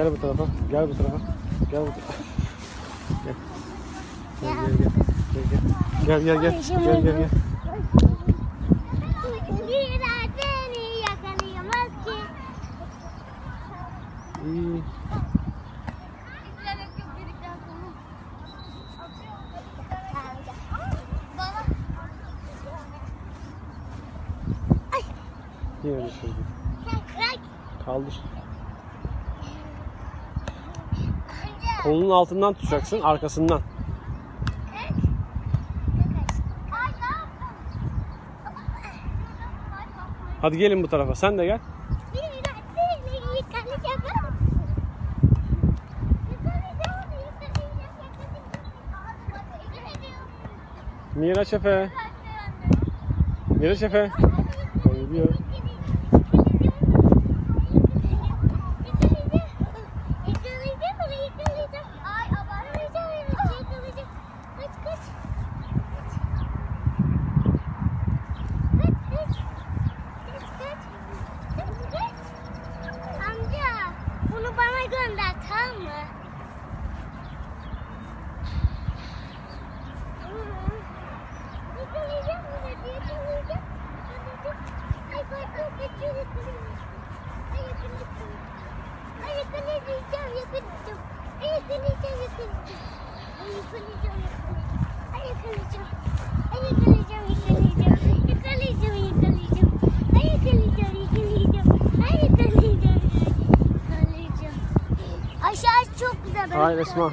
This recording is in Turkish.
Gel bu tarafa. Gel bu tarafa. Gel bu tarafa. Gel. Gel gel gel. Gel gel gel. Gel gel gel. gel. Yakalayamaz ki. İyi. Yine düşürdü. Bırak. Kaldır. Kolunun altından tutacaksın arkasından. Hadi gelin bu tarafa. Sen de gel. Miraç Efe. Miraç Efe. Geliyor. Ay abartmayacağım. Yakalayacağım. Kaç kaç. Kaç kaç. Kaç kaç. Kaç kaç. Amca bunu bana gönder tamam mı? Yakalayacağım bunu. Yakalayacağım. Yakalayacağım. Ay kaç kaç kaçıyor yakalayacağım. Ay yakalayacağım. Ay yakalayacağım yakalayacağım. Ay yakalayacağım yakalayacağım. Ay yakalayacağım yakalayacağım. Ay yakalayacağım. Ay yakalayacağım yakalayacağım. Yakalayacağım yakalayacağım. Ay yakalayacağım yakalayacağım. Ay yakalayacağım yakalayacağım. Aşağı çok güzel. Hayır Esma.